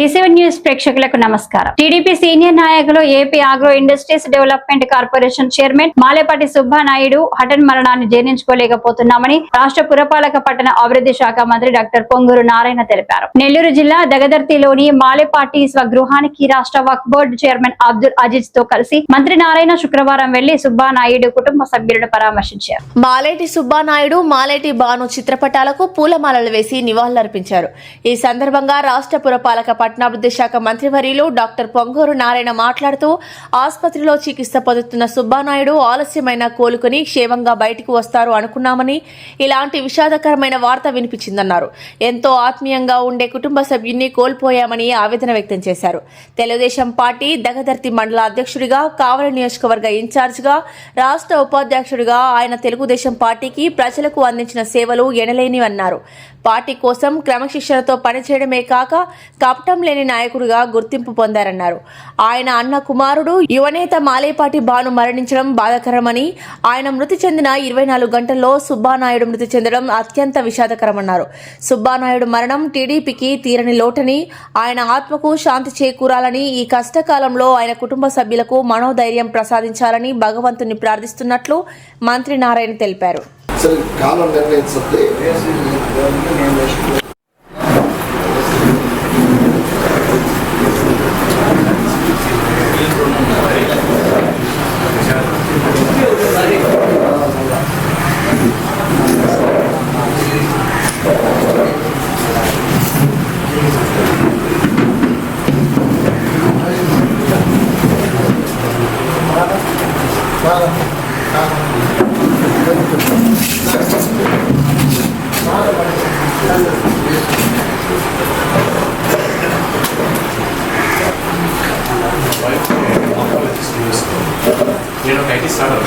డిసివన్ news ప్రేక్షకులకు నమస్కారం. TDP senior నాయకులు AP agro industries development corporation chairman Malepati Subbanaidu హఠన్ మరణాన్ని జీర్ణించుకోలేకపోతున్నామని రాష్ట్ర పురపాలక పట్టణ అభివృద్ధి శాఖ మంత్రి డాక్టర్ పొంగూరు నారాయణ తెలిపారు. నెల్లూరు జిల్లా దగదర్తిలోని మాలేపాటి స్వగృహానికి రాష్ట్ర వక్ బోర్డు చైర్మన్ అబ్దుల్ అజీజ్తో కలిసి మంత్రి నారాయణ శుక్రవారం వెళ్ళి సుబ్బానాయుడు కుటుంబ సభ్యులను పరామర్శించారు. మాలేటి సుబ్బానాయుడు మాలేటి బాను చిత్రపటాలకు పూలమాలలు వేసి నివాళులర్పించారు. ఈ సందర్భంగా రాష్ట్ర పురపాలక పట్టణాభివృద్ధి శాఖ మంత్రివర్యులు డాక్టర్ పొంగూరు నారాయణ మాట్లాడుతూ ఆసుపత్రిలో చికిత్స పొందుతున్న సుబ్బానాయుడు ఆలస్యమైన కోలుకుని క్షేమంగా బయటకు వస్తారు అనుకున్నామని ఇలాంటి విషాదకరమైన వార్త వినిపించిందన్నారు. ఎంతో ఆత్మీయంగా ఉండే కుటుంబ సభ్యున్ని కోల్పోయామని ఆవేదన వ్యక్తం చేశారు. తెలుగుదేశం పార్టీ దగదర్తి మండల అధ్యక్షుడిగా కావలి నియోజకవర్గ ఇన్ఛార్జిగా రాష్ట్ర ఉపాధ్యక్షుడిగా ఆయన తెలుగుదేశం పార్టీకి ప్రజలకు అందించిన సేవలు ఎనలేనివన్నారు. పార్టీ కోసం క్రమశిక్షణతో పనిచేయడమే కాక కపట లేని నాయకుడిగా గుర్తింపు పొందారన్నారు. ఆయన అన్న కుమారుడు యువనేత మాలేపాటి భాను మరణించడం బాధాకరమని ఆయన మృతి చెందిన ఇరవై నాలుగు గంటల్లో సుబ్బానాయుడు మృతి చెందడం అత్యంత విషాదకరమన్నారు. సుబ్బానాయుడు మరణం టీడీపీకి తీరని లోటని ఆయన ఆత్మకు శాంతి చేకూరాలని ఈ కష్టకాలంలో ఆయన కుటుంబ సభ్యులకు మనోధైర్యం ప్రసాదించాలని భగవంతుని ప్రార్థిస్తున్నట్లు మంత్రి నారాయణ తెలిపారు. నేను ఒక ఐటీ స్టార్ట్